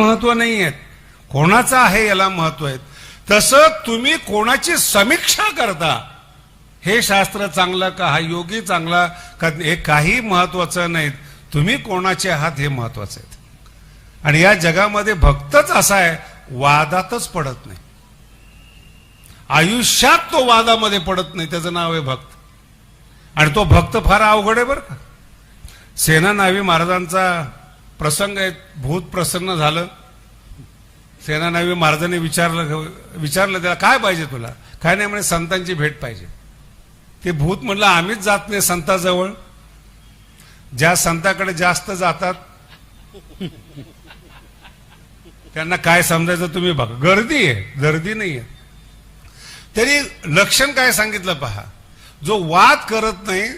महत्त्व नाही आहेत कोणाचं आहे याला महत्त्व आहे तसं तुम्ही कोणाची समीक्षा करता हे शास्त्र चांगलं का हा योगी चांगला का हे काही महत्वाचं नाही तुम्ही कोणाचे आहात हे महत्वाचं आहे आणि या जगामध्ये भक्तच असा आहे वादातच पडत नाही. आयुष्यात तो वादामध्ये पडत नाही त्याचं नाव आहे भक्त. आणि तो भक्त फार अवघड आहे बरं का. सेना नावी महाराजांचा प्रसंग आहेत भूत प्रसन्न झालं. सेनानावी महाराजांनी विचारलं विचारलं त्याला काय पाहिजे तुला? काय नाही म्हणे संतांची भेट पाहिजे. ते भूत म्हणलं आम्हीच जात नाही संताजवळ. ज्या संताकडे जास्त जातात त्यांना काय समजायचं तुम्ही बघा. गर्दी आहे गर्दी नाही आहे. तरी लक्षण काय सांगितलं पहा. जो वाद करत नाही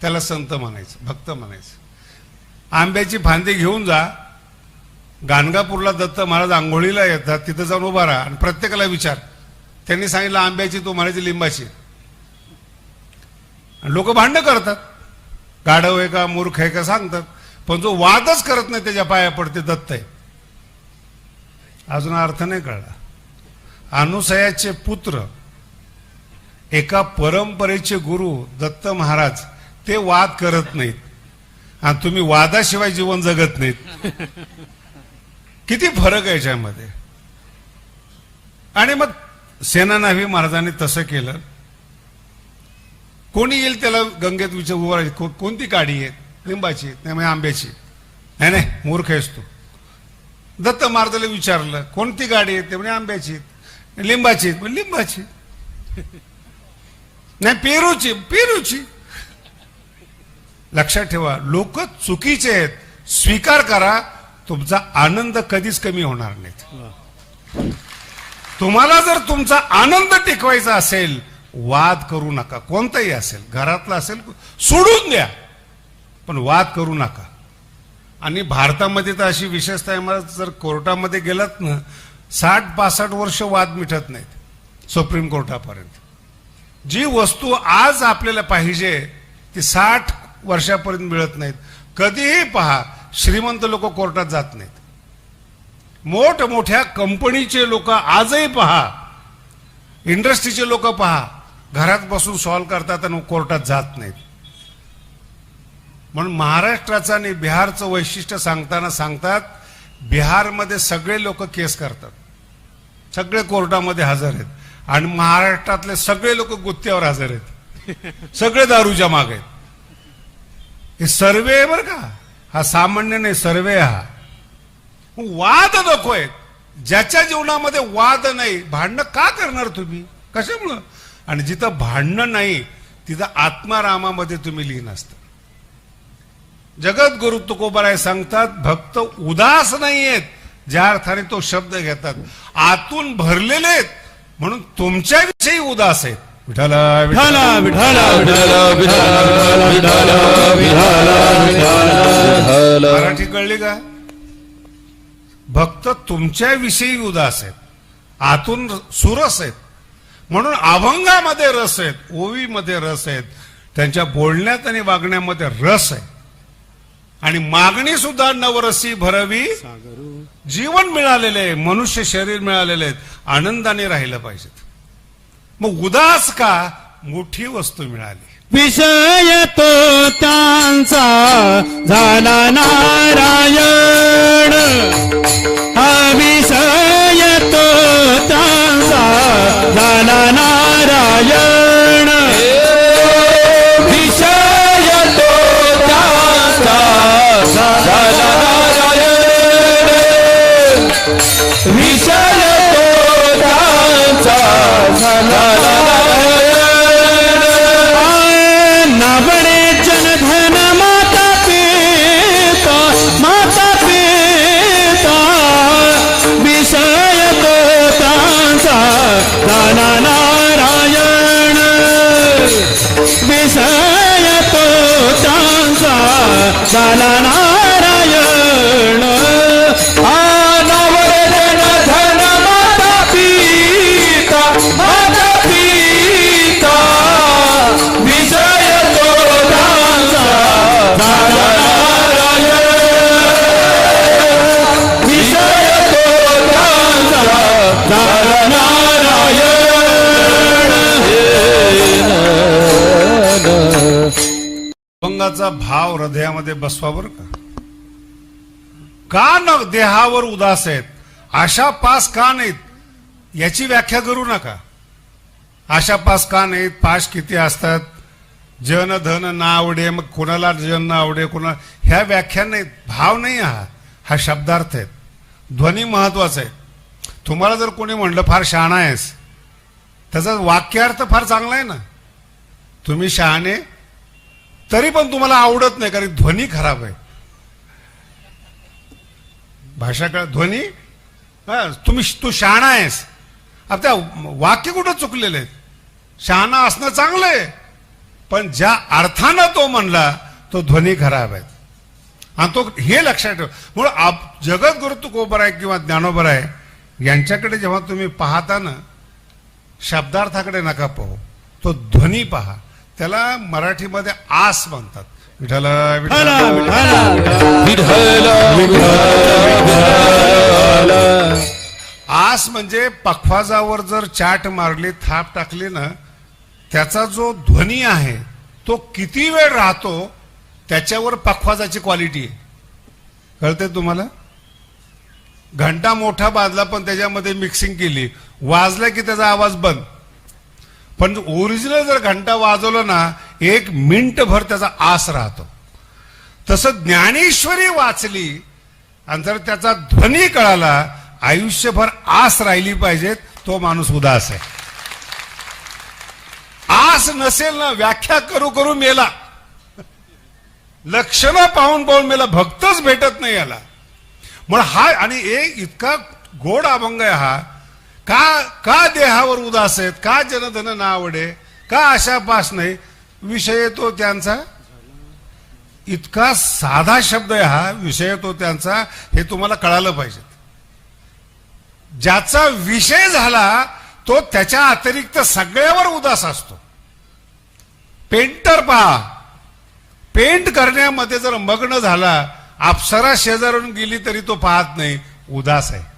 त्याला संत म्हणायचं भक्त म्हणायचं. आंब्याची फांदी घेऊन जा. गाणगापूरला दत्त महाराज आंघोळीला येतात तिथं जाऊन उभा राहा आणि प्रत्येकाला विचार. त्यांनी सांगितलं आंब्याची तो म्हणायची लिंबाची. लोक भांडणं करतात. गाढव आहे का मूर्ख आहे का सांगतात. पण जो वादच करत नाही त्याच्या पाया पडते दत्त आहे. अजून अर्थ नाही कळला. अनुसयाचे पुत्र एका परंपरेचे गुरु दत्त महाराज ते वाद करत नाहीत. आणि तुम्ही वादाशिवाय जीवन जगत नाहीत. किती फरक आहे याच्यामध्ये. आणि मग सेनानाभी महाराजांनी तसं केलं. कोणी येईल त्याला गंगेत विचार उभा कोणती काडी आहे लिंबाची नाही आंब्याची नाही नाही मूर्ख आहेस तू. दत्त महाराजाला विचारलं कोणती गाडी आहे? ते म्हणे आंब्याची लिंबाची म्हणजे लिंबाची नाही पेरूची पेरूची. लक्षात ठेवा लोक चुकीचे आहेत. स्वीकार करा तुमचा आनंद कधीच कमी होणार नाही तुम्हाला जर तुमचा आनंद टिकवायचा असेल वाद करू नका. कोणताही असेल घरातला असेल सोडून द्या. पण वाद करू नका. आणि भारतामध्ये तर अशी विशेषता आहे मला जर कोर्टामध्ये गेलात ना साठ पासष्ट वर्ष वाद मिटत नाहीत सुप्रीम कोर्टापर्यंत. जी वस्तू आज आपल्याला पाहिजे ती साठ वर्षापर्यंत मिळत नाहीत. कधीही पहा श्रीमंत लोक कोर्टात जात नाहीत. मोठमोठ्या कंपनीचे लोक आजही पहा इंडस्ट्रीचे लोक पहा घरात बसून सॉल्व्ह करतात आणि कोर्टात जात नाहीत. म्हणून महाराष्ट्राचं आणि बिहारचं वैशिष्ट्य सांगताना सांगतात बिहारमध्ये सगळे लोक केस करतात. सगळे कोर्टामध्ये हजर आहेत. आणि महाराष्ट्रातले सगळे लोक गुत्त्यावर हजर आहेत. सगळे दारूच्या मागे आहेत. हे सर्वे आहे बरं का? हा सामान्य नाही सर्वे हा. वाद नको ज्याच्या जीवनामध्ये वाद नाही भांडणं का करणार तुम्ही? कशामुळं? आणि जिथं भांडणं नाही तिथं आत्मारामामध्ये तुम्ही लीन असता. जगद्गुरु तुकोबराय सांगतात भक्त उदास नाही आहेत. ज्या अर्थाने तो शब्द घेतात आतून भरलेले आहेत. म्हणून तुमच्याविषयी उदास आहेत. विठाला विठाला विठाला विठाला विठाला विठाला विठाला मराठी कळली का? भक्त तुमच्याविषयी उदास आहेत. आतून सुरस आहेत. म्हणून अभंगामध्ये रस आहेत ओवीमध्ये रस आहेत. त्यांच्या बोलण्यात आणि वागण्यामध्ये रस आहे. आणि मागणी सुद्धा नवरसी भरवी जीवन मिळालेले आहे मनुष्य शरीर मिळालेले आहेत आनंदाने राहिलं पाहिजेत. मग उदास का? मोठी वस्तू मिळाली. विषय तो त्यांचा झाला नारायण. हा विषय तो त्यांचा झाला नारायण. Na na na. आनंदाचा भाव हृदयामध्ये बसवा बर का? का न देहावर उदास आहेत? आशा पास का नाहीत? याची व्याख्या करू नका. आशा पास का नाहीत? पाश किती असतात? जन धन ना आवडे मग कोणाला जन ना आवडे कोणा ह्या व्याख्या नाहीत. भाव नाही हा. हा शब्दार्थ आहेत. ध्वनी महत्त्वाचा आहे. तुम्हाला जर कोणी म्हणलं फार शहाणा आहेस त्याचा वाक्यार्थ फार चांगला आहे ना. तुम्ही शहाणे तरी पण तुम्हाला आवडत नाही कारण ध्वनी खराब आहे. भाषा कळ ध्वनी? तुम्ही तू शहाणा आहेस. आता त्या वाक्य कुठं चुकलेले आहेत? शहाणा असणं चांगलं आहे पण ज्या अर्थानं तो म्हणला तो ध्वनी खराब आहे. आणि तो हे लक्षात ठेव. म्हणून आप जगद्गुरु तुकोबर आहे किंवा ज्ञानोबर आहे यांच्याकडे जेव्हा तुम्ही पाहता ना शब्दार्थाकडे नका पाहू तो ध्वनी पहा. त्याला मराठीमध्ये आस म्हणतात. विठ्ठल आस म्हणजे पखवाजावर जर चाट मारली थाप टाकली ना त्याचा जो ध्वनी आहे तो किती वेळ राहतो त्याच्यावर पखवाजाची क्वालिटी आहे. कळते तुम्हाला? घंटा मोठा बाजला पण त्याच्यामध्ये मिक्सिंग केली. वाजला की त्याचा आवाज बंद. पण ओरिजिनल जर घंटा वाजवलं ना एक मिनिटभर त्याचा आस राहतो. तसं ज्ञानेश्वरी वाचली आणि जर त्याचा ध्वनी कळाला आयुष्यभर आस राहिली पाहिजेत तो माणूस उदास आहे. आस नसेल ना व्याख्या करू करू मेला. लक्षणं पाहून पाहून मेला भक्तच भेटत नाही याला. म्हणून हा आणि एक इतका गोड अभंग आहे हा का का देहावर उदास आहेत? का जनधन ना आवडे का आशा पास नाही? विषय तो त्यांचा. इतका साधा शब्द आहे हा विषय तो त्यांचा हे तुम्हाला कळालं पाहिजे. ज्याचा विषय झाला तो त्याच्या अतिरिक्त सगळ्यावर उदास असतो. पेंटर पहा. पेंट करण्यामध्ये जर मग्न झाला अप्सरा शेजारून गेली तरी तो पाहत नाही उदास आहे.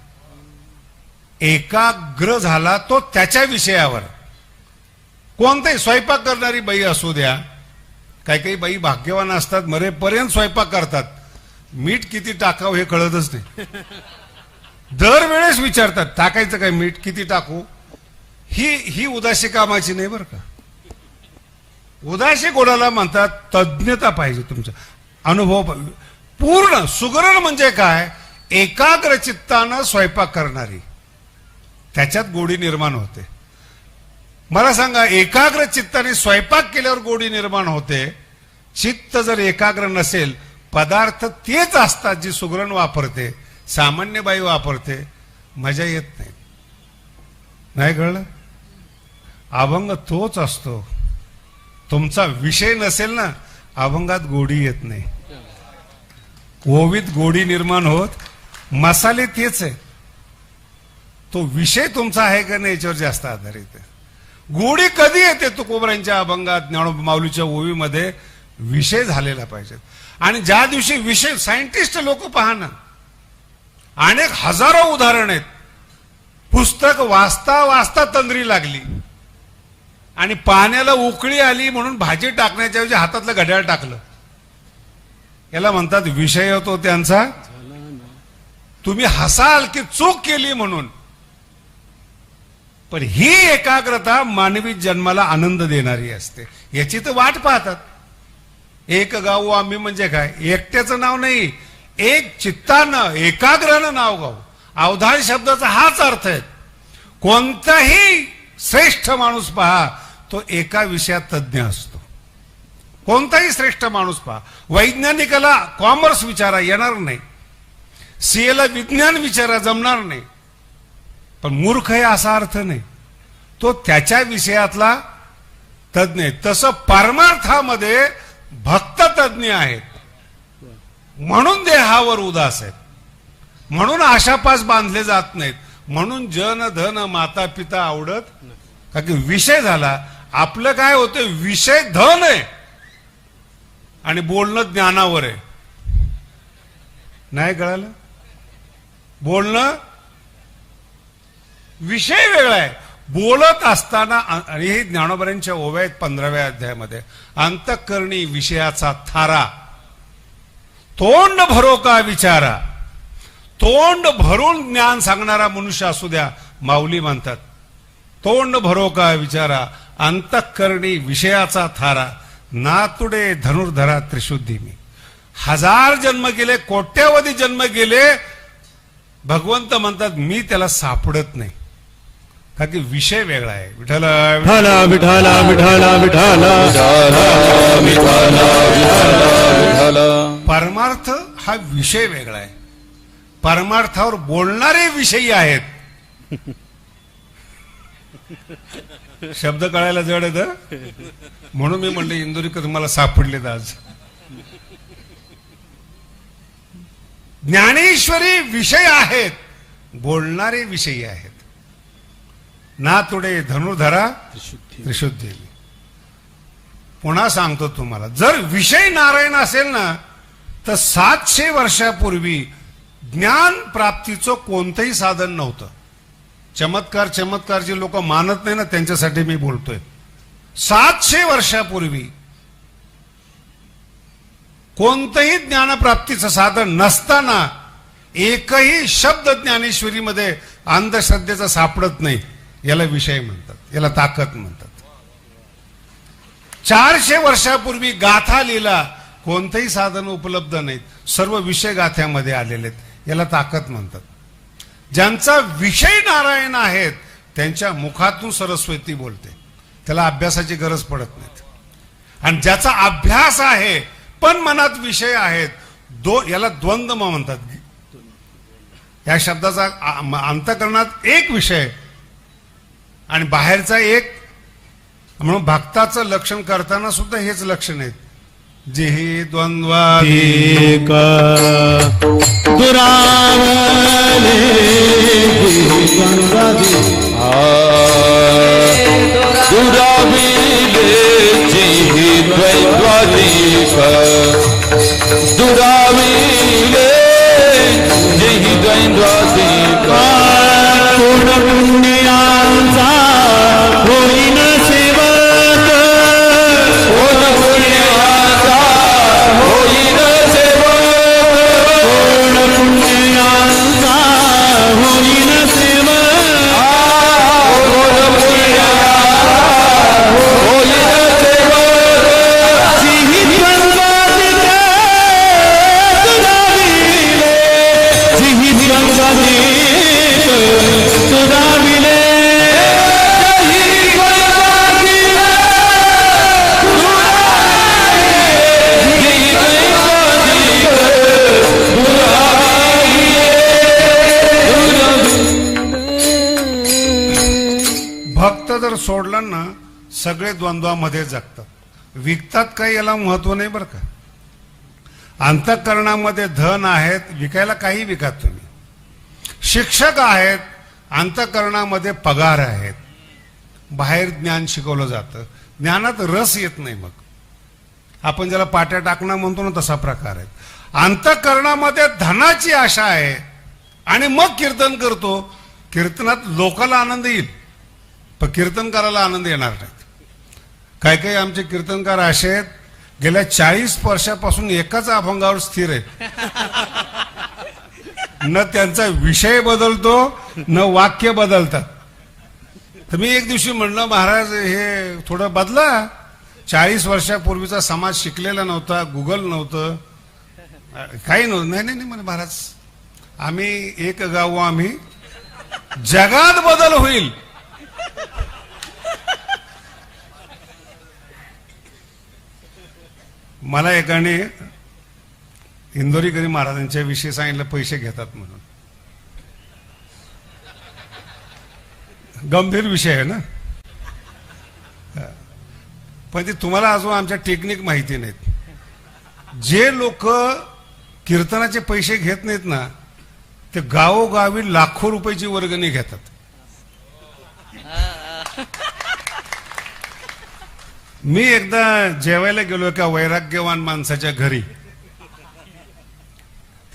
एकाग्र झाला तो त्याच्या विषयावर. कोणताही स्वयंपाक करणारी बाई असू द्या काही काही बाई भाग्यवान असतात मरेपर्यंत स्वयंपाक करतात. मीठ किती टाकावं हे कळतच नाही. दरवेळेस विचारतात टाकायचं काय मीठ? किती टाकू? ही ही उदासी कामाची नाही बरं का. उदासी कोणाला म्हणतात तज्ज्ञता पाहिजे तुमचा अनुभव पूर्ण सुगरण म्हणजे काय? एकाग्र चित्तानं स्वयंपाक करणारी. त्याच्यात गोडी निर्माण होते. मला सांगा एकाग्र चित्ताने स्वयंपाक केल्यावर गोडी निर्माण होते. चित्त जर एकाग्र नसेल पदार्थ तेच असतात जी सुगरण वापरते सामान्य बाई वापरते. मजा येत नाही. नाही कळलं? अभंग तोच असतो. तुमचा विषय नसेल ना अभंगात गोडी येत नाही. ओवीत गोडी निर्माण होत मसाले तेच आहे तो विषय तुमचा आहे का नाही याच्यावर जास्त आधारित आहे. गोडी कधी येते तुकोबरांच्या अभंगात ज्ञानो माऊलीच्या ओवीमध्ये? विषय झालेला पाहिजे. आणि ज्या दिवशी विषय सायंटिस्ट लोक पहा ना. अनेक हजारो उदाहरण आहेत. पुस्तक वाचता वाचता तंद्री लागली. आणि पाण्याला उकळी आली म्हणून भाजी टाकण्याच्या ऐवजी हातातलं घड्याळ टाकलं. याला म्हणतात विषय होतो त्यांचा. तुम्ही हसाल की चूक केली म्हणून. पण ही एकाग्रता मानवी जन्माला आनंद देणारी असते. याची तर वाट पाहतात. एक गाऊ आम्ही म्हणजे काय? एकट्याचं नाव नाही. एक चित्तानं एकाग्रानं नाव गाऊ अवधान शब्दाचा हाच अर्थ आहे. कोणताही श्रेष्ठ माणूस पहा तो एका विषयात तज्ज्ञ असतो. कोणताही श्रेष्ठ माणूस पहा. वैज्ञानिकाला कॉमर्स विचारा येणार नाही. सीएला विज्ञान विचारा जमणार नाही. पण मूर्ख आहे असा अर्थ नाही. तो त्याच्या विषयातला तज्ज्ञ आहे. तसं परमार्थामध्ये भक्त तज्ज्ञ आहेत. म्हणून देहावर उदास आहेत. म्हणून आशापास बांधले जात नाहीत. म्हणून जन धन माता पिता आवडत का की विषय झाला. आपलं काय होतं विषय धन आहे. आणि बोलणं ज्ञानावर आहे. नाही कळालं? बोलणं विषय वेगळा आहे. बोलत असताना आणि हे ज्ञानोबरांच्या ओव्या आहेत पंधराव्या अध्यायामध्ये अंतकरणी विषयाचा थारा. तोंड भरो का विचारा. तोंड भरून ज्ञान सांगणारा मनुष्य असू द्या माऊली म्हणतात. तोंड भरो का विचारा अंतकरणी विषयाचा थारा. नातुडे धनुर्धरा त्रिशुद्धी मी हजार जन्म गेले कोट्यावधी जन्म गेले भगवंत म्हणतात मी त्याला सापडत नाही. का की विषय वेगळा आहे. विठाला विठाला विठाला विठाला विठाला परमार्थ हा विषय वेगळा आहे. परमार्थावर बोलणारे विषयी आहेत. शब्द कळायला जड आहे म्हणून मी म्हणलं इंदोरीकर तुम्हाला सापडलेत आज. ज्ञानेश्वरी विषय आहेत बोलणारे विषयी आहेत. ना तुडे धनुर्धरा त्रिशुद्धी. पुन्हा सांगतो तुम्हाला जर विषय नारायण असेल ना तर सातशे वर्षापूर्वी ज्ञान प्राप्तीचं कोणतंही साधन नव्हतं. चमत्कार चमत्कार जे लोक मानत नाही ना त्यांच्यासाठी मी बोलतोय. सातशे वर्षापूर्वी कोणतंही ज्ञानप्राप्तीचं साधन नसताना एकही शब्द ज्ञानेश्वरीमध्ये अंधश्रद्धेचा सापडत नाही. याला विषय म्हणतात याला ताकद म्हणतात. चारशे वर्षापूर्वी गाथा लिहिला कोणतंही साधन उपलब्ध नाहीत. सर्व विषय गाथ्यामध्ये आलेले आहेत. याला ताकद म्हणतात. ज्यांचा विषय नारायण आहेत त्यांच्या मुखातून सरस्वती बोलते. त्याला अभ्यासाची गरज पडत नाही आणि ज्याचा अभ्यास आहे पण मनात विषय आहेत दो याला द्वंद्व म्हणतात. या शब्दाचा अंतकरणात एक विषय आणि बाहेरचा एक म्हणून भक्ताचं लक्षण करताना सुद्धा हेच लक्षण आहेत. जे हे द्वंद्वादी. एक दुरावले दुराविले जिहि द्वैद्वादीक दुराविले जिहि द्वैद्वादीक सगळे द्वंद्वामध्ये जगतात. विकतात काही याला महत्त्व नाही बरं का? अंतःकरणामध्ये धन आहेत विकायला काही विका तुम्ही. शिक्षक आहेत अंतःकरणामध्ये पगार आहेत. बाहेर ज्ञान शिकवलं जातं. ज्ञानात रस येत नाही मग. आपण ज्याला पाट्या टाकणं म्हणतो ना तसा प्रकार आहे. अंतःकरणामध्ये धनाची आशा आहे. आणि मग कीर्तन करतो. कीर्तनात लोकाला आनंद येईल. पण कीर्तन करायला आनंद येणार नाही. काही काही आमचे कीर्तनकार असे आहेत? गेल्या चाळीस वर्षापासून एकाच अभंगावर स्थिर आहे न त्यांचा विषय बदलतो न वाक्य बदलतात. तर मी एक दिवशी म्हणलं महाराज हे थोडं बदला. चाळीस वर्षापूर्वीचा समाज शिकलेला नव्हता गुगल नव्हतं. काही नव्हतं. नाही नाही नाही म्हणे महाराज. आम्ही एक गाव आम्ही. जगात बदल होईल. मला एकाने इंदोरीकरी महाराजांच्या विषयी सांगितलं पैसे घेतात म्हणून. गंभीर विषय आहे ना? पण ते तुम्हाला अजून आमच्या टेक्निक माहिती नाहीत. जे लोक कीर्तनाचे पैसे घेत नाहीत ना ते गावोगावी लाखो रुपयाची वर्गणी घेतात. मी एकदा जेवायला गेलो एका वैराग्यवान माणसाच्या घरी.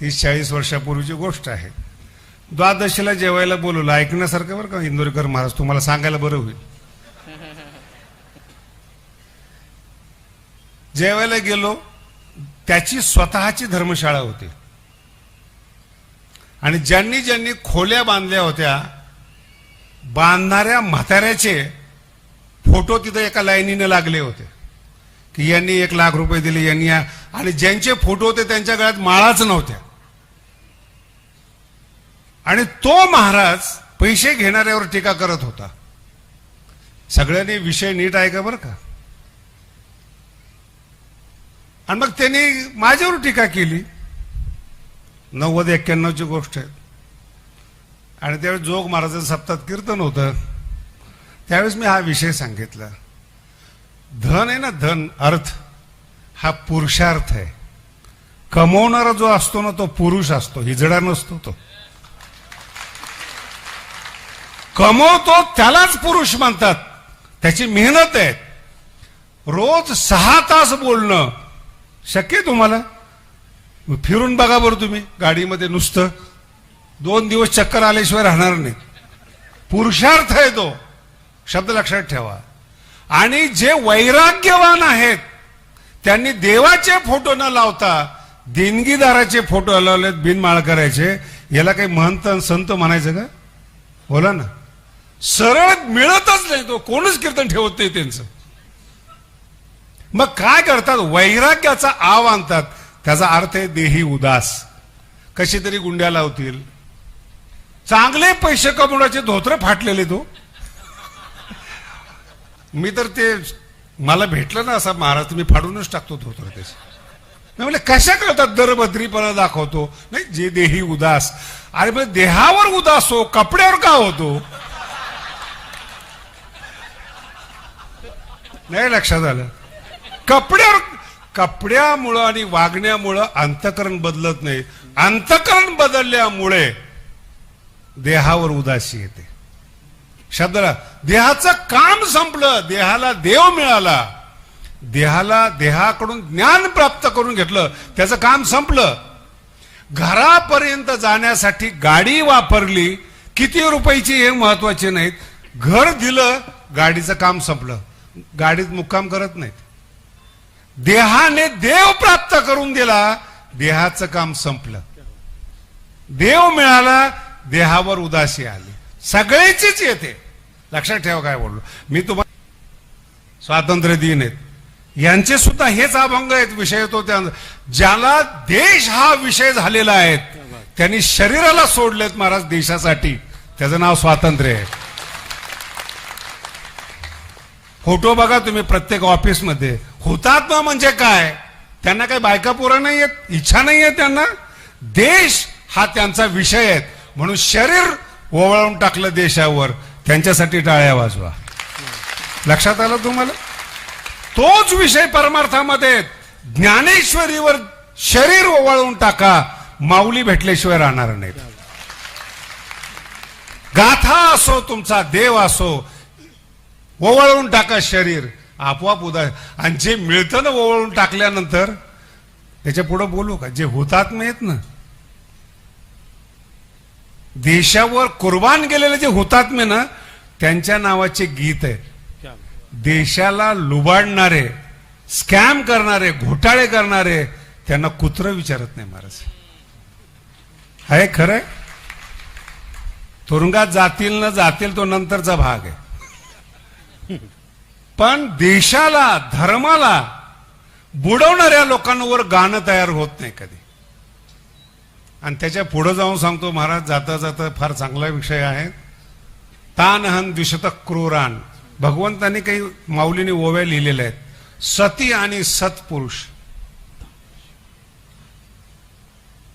तीस चाळीस वर्षापूर्वीची गोष्ट आहे. द्वादशीला जेवायला बोलवलं. ऐकण्यासारखं बरं का इंदोरीकर महाराज तुम्हाला सांगायला बरं होईल. जेवायला गेलो त्याची स्वतःची धर्मशाळा होती. आणि ज्यांनी ज्यांनी खोल्या बांधल्या होत्या बांधणाऱ्या म्हाताऱ्याचे फोटो तिथं एका लाईनीने लागले होते. की यांनी एक लाख रुपये दिले यांनी आणि ज्यांचे फोटो होते त्यांच्या गळ्यात माळाच नव्हत्या. आणि तो महाराज पैसे घेणाऱ्यावर टीका करत होता. सगळ्यांनी विषय नीट आहे का बरं का. आणि मग त्यांनी माझ्यावर टीका केली. नव्वद एक्क्याण्णवची गोष्ट आहे. आणि त्यावेळी जोग महाराजांचं सप्तात कीर्तन होतं. त्यावेळेस मी हा विषय सांगितला. धन आहे ना धन अर्थ हा पुरुषार्थ आहे. कमवणारा जो असतो ना तो पुरुष असतो हिजडा नसतो तो. कमवतो त्यालाच पुरुष म्हणतात. त्याची मेहनत आहे. रोज सहा तास बोलणं शक्य तुम्हाला? फिरून बघा बरं तुम्ही गाडीमध्ये नुसतं. दोन दिवस चक्कर आल्याशिवाय राहणार नाही. पुरुषार्थ आहे तो. शब्द लक्षात ठेवा. आणि जे वैराग्यवान आहेत त्यांनी देवाचे फोटो न लावता देणगीदाराचे फोटो लावलेत बिनमाळ करायचे. याला काही महंत आणि संत म्हणायचं का? बोला ना. सरळ मिळतच नाही तो. कोणच कीर्तन ठेवत नाही त्यांचं. मग काय करतात? वैराग्याचा आव आणतात. त्याचा अर्थ आहे देही उदास. कशी तरी गुंड्या लावतील. चांगले पैसे कमवण्याचे धोत्र फाटलेले तो. मी तर ते मला भेटलं ना असा महाराज मी फाडूनच टाकतो धोतर ते. मी म्हणले कशा करतात दरबद्रीपणा दाखवतो? नाही जे देही उदास. अरे म्हणजे देहावर उदास हो कपड्यावर का होतो? नाही लक्षात आलं. कपड्यावर कपड्यामुळं आणि वागण्यामुळं अंतकरण बदलत नाही. अंतकरण बदलल्यामुळे देहावर उदासी येते. शब्दाला देहाचं काम संपलं देहाला देव मिळाला. देहाला देहाकडून ज्ञान प्राप्त करून घेतलं त्याचं काम संपलं. घरापर्यंत जाण्यासाठी गाडी वापरली किती रुपयाची हे महत्त्वाचे नाहीत. घर दिलं गाडीचं काम संपलं. गाडीत मुक्काम करत नाहीत. देहाने देव प्राप्त करून दिला देहाचं काम संपलं. देव मिळाला देहावर उदासी आली. सगळ्याचीच येते. लक्षात ठेवा काय बोललो. मी तुम्हाला स्वातंत्र्य दिन आहेत. यांचे सुद्धा हेच अभंग आहेत विषय तो त्या ज्याला देश हा विषय झालेला आहे त्यांनी शरीराला सोडलेत महाराज देशासाठी. त्याचं नाव स्वातंत्र्य आहे. फोटो बघा तुम्ही प्रत्येक ऑफिसमध्ये. हुतात्मा म्हणजे काय? त्यांना काही बायका पुरा नाही आहेत इच्छा नाही आहे त्यांना? देश हा त्यांचा विषय आहे. म्हणून शरीर ओवळून टाकलं देशावर. त्यांच्यासाठी टाळ्या वाजवा. लक्षात आलं तुम्हाला? तोच विषय परमार्थामध्ये ज्ञानेश्वरीवर शरीर ओवाळून टाका. माऊली भेटल्याशिवाय राहणार नाहीत. गाथा असो तुमचा देव असो ओवाळून टाका शरीर. आपोआप उदा आणि जे मिळतं ना ओवाळून टाकल्यानंतर त्याच्या पुढं बोलू का? जे होतात येत ना. देशावर कुर्बान गेलेले जे हुतात्मे ना त्यांच्या नावाचे गीत आहे देशाला लुबाडणारे स्कॅम करणारे घोटाळे करणारे त्यांना कुत्र विचारत नाही महाराज. आहे खरंय? तुरुंगात जातील ना जातील तो नंतरचा भाग आहे. पण देशाला धर्माला बुडवणाऱ्या लोकांवर गाणं तयार होत नाही कधी. आणि त्याच्या पुढं जाऊन सांगतो महाराज जाता जाता फार चांगला विषय आहे. तानहन द्विशत क्रूरान. भगवंतांनी काही माऊलीने ओव्या लिहिलेल्या आहेत. सती आणि सत्पुरुष.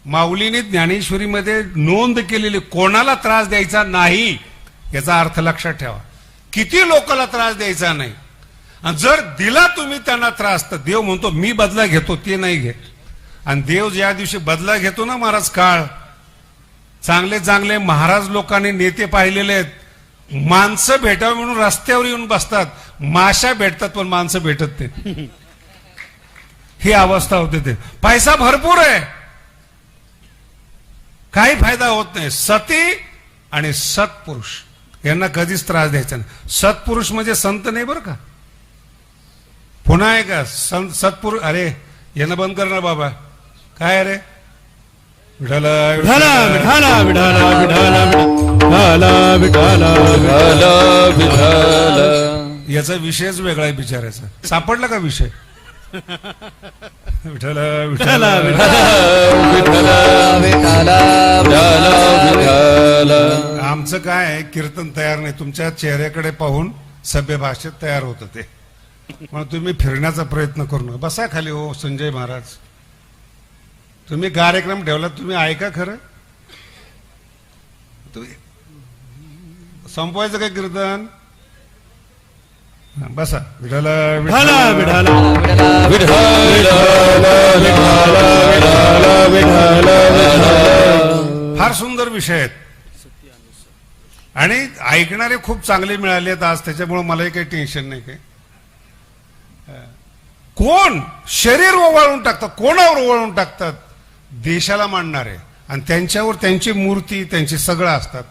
माऊलीने ज्ञानेश्वरीमध्ये नोंद केलेली कोणाला त्रास द्यायचा नाही याचा अर्थ लक्षात ठेवा. किती लोकांना त्रास द्यायचा नाही. आणि जर दिला तुम्ही त्यांना त्रास तर देव म्हणतो मी बदला घेतो ते नाही घेत. आणि देव ज्या दिवशी बदला घेतो ना महाराज काळ चांगले चांगले महाराज लोकांनी नेते पाहिलेले आहेत. माणसं भेटावी म्हणून रस्त्यावर येऊन बसतात. माशा भेटतात पण माणसं भेटत ते ही अवस्था होते ते. पैसा भरपूर आहे. काही फायदा होत नाही. सती आणि सत्पुरुष. यांना कधीच त्रास द्यायचा नाही. सत्पुरुष म्हणजे संत नाही बरं का? पुन्हा आहे का संत सत्पुरुष अरे यांना बंद कर ना बाबा. काय अरे विठाला विठाला. विठाला विठाला विठाला विठाला विठाला विठ्ठल विठ्ठल याचा विषयच वेगळा आहे बिचारायचा सापडला का विषय? विठाला विठाला. विठाला विठाला विठ्ठल विठ्ठल विठ्ठल आमचं काय कीर्तन तयार नाही. तुमच्या चेहऱ्याकडे पाहून सभ्य भाषेत तयार होतं ते. म्हणून तुम्ही फिरण्याचा प्रयत्न करू नका. बसा खाली हो संजय महाराज. तुम्ही कार्यक्रम ठेवला तुम्ही ऐका खरं. तुम्ही संपवायचं काय कीर्तन? बसा. विठाला विठाला विठाला फार सुंदर विषय आहेत. आणि ऐकणारे खूप चांगले मिळाले आहेत आज त्याच्यामुळे मलाही काही टेन्शन नाही काही. कोण? शरीर ओवाळून टाकतात कोणावर ओवाळून टाकतात? देशाला मांडणारे आणि त्यांच्यावर त्यांची मूर्ती त्यांची सगळं असतात.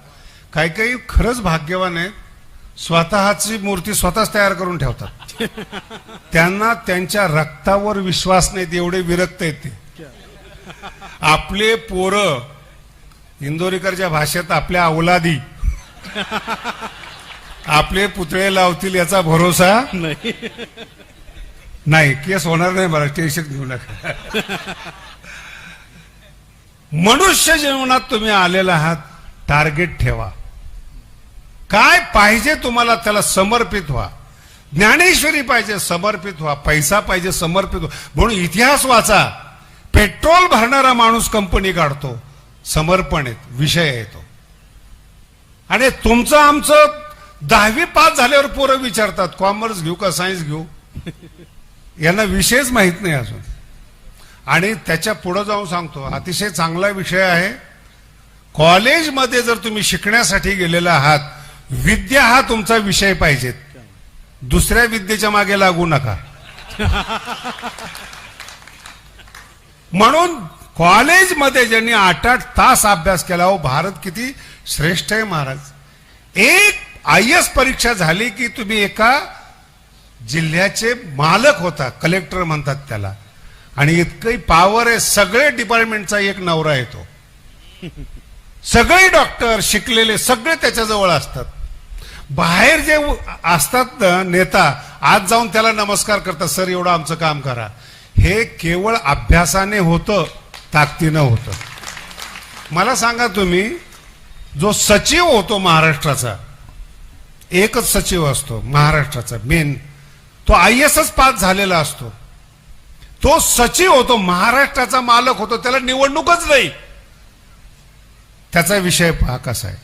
काही काही खरंच भाग्यवान आहेत. स्वतःची मूर्ती स्वतःच तयार करून ठेवतात. त्यांना त्यांच्या रक्तावर विश्वास नाहीत एवढे विरक्त आहेत ते. आपले पोरं इंदोरीकरच्या भाषेत आपल्या अवलादी आपले पुतळे लावतील याचा भरोसा? नाही. नाही केस होणार नाही मला टेन्शन घेऊ नका. मनुष्य जीवनात तुम्ही आलेला आहात टार्गेट ठेवा. काय पाहिजे तुम्हाला त्याला समर्पित व्हा. ज्ञानेश्वरी पाहिजे समर्पित व्हा. पैसा पाहिजे समर्पित व्हा. म्हणून इतिहास वाचा. पेट्रोल भरणारा माणूस कंपनी काढतो. समर्पण येत विषय येतो. आणि तुमचं आमचं दहावी पास झाल्यावर पोरं विचारतात कॉमर्स घेऊ का सायन्स घेऊ? यांना विषयच माहीत नाही अजून. आणि त्याच्या पुढे जाऊन सांगतो. अतिशय चांगला विषय आहे. कॉलेजमध्ये जर तुम्ही शिकण्यासाठी गेलेला आहात विद्या हा तुमचा विषय पाहिजेत दुसऱ्या विद्येच्या मागे लागू नका. म्हणून कॉलेजमध्ये ज्यांनी आठ आठ तास अभ्यास केला हो भारत किती श्रेष्ठ आहे महाराज. एक आय एस परीक्षा झाली की तुम्ही एका जिल्ह्याचे मालक होता कलेक्टर म्हणतात त्याला. आणि इतकंही पावर आहे सगळे डिपार्टमेंटचा एक नवरा येतो. सगळे डॉक्टर शिकलेले सगळे त्याच्याजवळ असतात. बाहेर जे असतात ना नेता आज जाऊन त्याला नमस्कार करतात सर एवढं आमचं काम करा. हे केवळ अभ्यासाने होतं ताकदीनं होतं. मला सांगा तुम्ही जो सचिव होतो महाराष्ट्राचा एकच सचिव असतो महाराष्ट्राचा मेन. तो आय एस एस पास झालेला असतो. तो सचिव होतो महाराष्ट्राचा मालक होतो त्याला निवडणूकच नाही. त्याचा विषय पहा कसा आहे.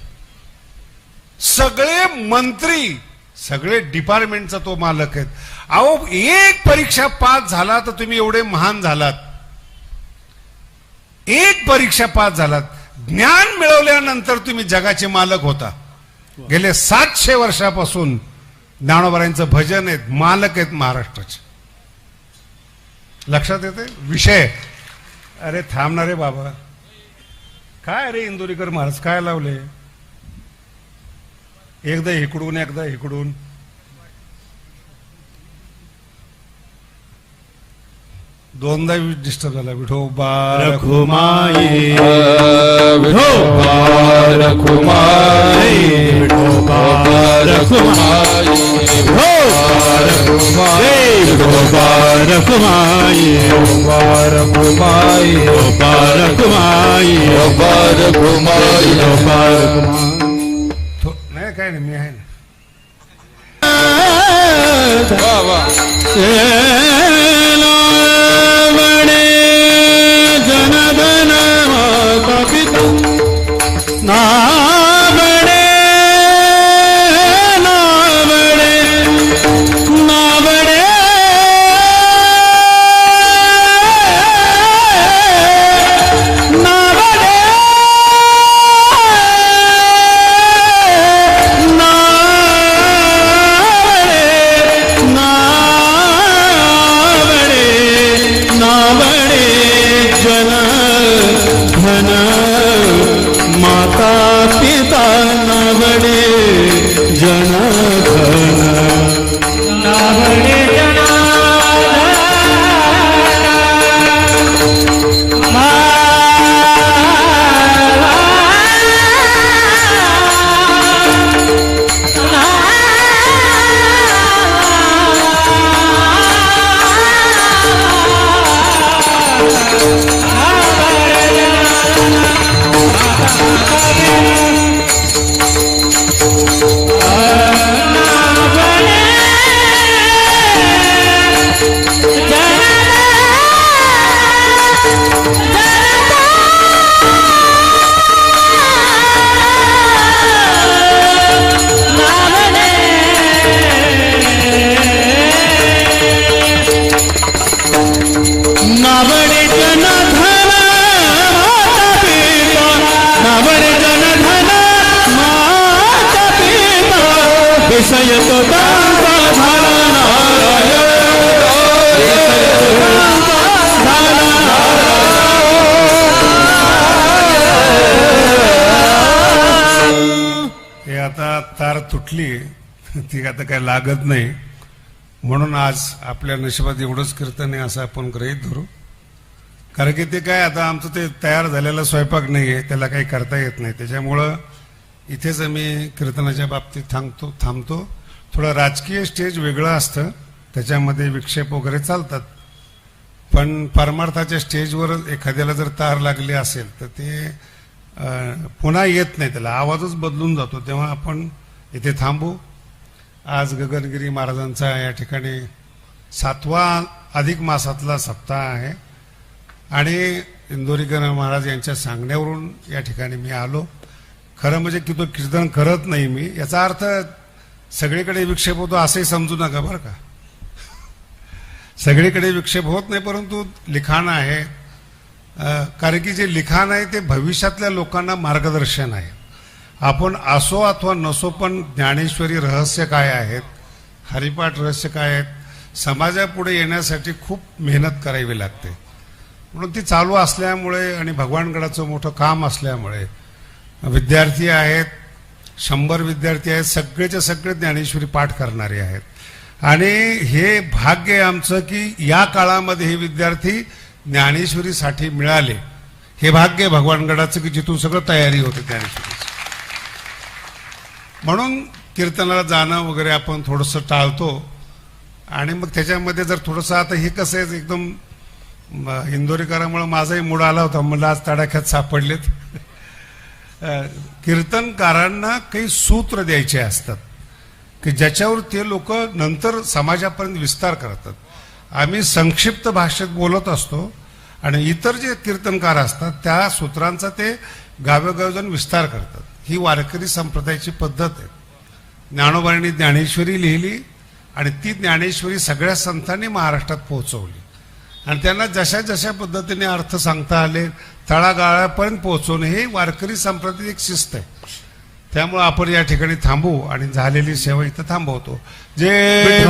सगळे मंत्री सगळे डिपार्टमेंटचा तो मालक आहेत. अहो एक परीक्षा पास झाला तर तुम्ही एवढे महान झालात. एक परीक्षा पास झालात. ज्ञान मिळवल्यानंतर तुम्ही जगाचे मालक होता. गेले सातशे वर्षापासून ज्ञानोबरांचं भजन आहेत मालक आहेत महाराष्ट्राचे. लक्षात येते? विषय. अरे थांबणारे बाबा. काय रे इंदोरीकर महाराज काय लावले? एकदा इकडून एकदा इकडून. दोनदा डिस्टर्ब झाला. विठोबा रखुमाई विठोबा रखुमाई विठोबा रखुमाई विठोबा रखुमाई विठोबा रखुमाई विठोबा रखुमाई विठोबा रखुमाई विठोबा रखुमाई नाही काय नाही मी आहे ना. वा वा. तार तुटली ती आता काय लागत नाही. म्हणून आज आपल्या नशिबात एवढंच कीर्तन आहे असं आपण ग्रहित धरू. कारण की ते काय आता आमचं ते तयार झालेला स्वयंपाक नाही आहे त्याला काही करता येत नाही. त्याच्यामुळं इथेच आम्ही कीर्तनाच्या बाबतीत थांबतो थांबतो. थोडं राजकीय स्टेज वेगळं असतं त्याच्यामध्ये विक्षेप वगैरे चालतात. पण परमार्थाच्या स्टेजवर एखाद्याला जर तार लागली असेल तर ते पुन्हा येत नाही त्याला. आवाजच बदलून जातो. तेव्हा आपण इथे थांबू. आज गगनगिरी महाराजांचा या ठिकाणी सातवा अधिक मासातला सप्ताह आहे. आणि इंदोरीकर महाराज यांच्या सांगण्यावरून या ठिकाणी मी आलो. खरं म्हणजे की तो कीर्तन करत नाही मी. याचा अर्थ सगळीकडे विक्षेप होतो असंही समजू नका बरं का. सगळीकडे विक्षेप होत नाही परंतु लिखाण आहे. कारण की जे लिखाण आहे ते भविष्यातल्या लोकांना मार्गदर्शन आहे. आपण असो अथवा नसो पण ज्ञानेश्वरी रहस्य काय आहेत हरिपाठ रहस्य काय आहेत समाजापुढे येण्यासाठी खूप मेहनत करावी लागते. म्हणून ती चालू असल्यामुळे आणि भगवानगडाचं मोठं काम असल्यामुळे विद्यार्थी आहेत शंभर विद्यार्थी आहेत सगळेचे सगळे ज्ञानेश्वरी पाठ करणारे आहेत. आणि हे भाग्य आहे आमचं की या काळामध्ये हे विद्यार्थी ज्ञानेश्वरीसाठी मिळाले. हे भाग्य भगवानगडाचं की जिथून सगळं तयारी होते ज्ञानेश्वरीची. म्हणून कीर्तनाला जाणं वगैरे आपण थोडंसं टाळतो. आणि मग त्याच्यामध्ये जर थोडंसं आता हे कसं आहे एकदम इंदोरीकरामुळे माझाही मूड आला होता. मला आज तडाख्यात सापडलेत. कीर्तनकारांना काही सूत्र द्यायचे असतात. की ज्याच्यावर ते लोक नंतर समाजापर्यंत विस्तार करतात. आम्ही संक्षिप्त भाषेत बोलत असतो आणि इतर जे कीर्तनकार असतात त्या सूत्रांचा ते गावेगाव विस्तार करतात. ही वारकरी संप्रदायाची पद्धत आहे. ज्ञानोबांनी ज्ञानेश्वरी लिहिली आणि ती ज्ञानेश्वरी सगळ्या संतांनी महाराष्ट्रात पोहोचवली. आणि त्यांना जशा जशा पद्धतीने अर्थ सांगता आले तळागाळापर्यंत पोहोचवणं हे वारकरी संप्रदायाची एक शिस्त आहे. त्यामुळे आपण या ठिकाणी थांबू आणि झालेली सेवा इथं थांबवतो. जे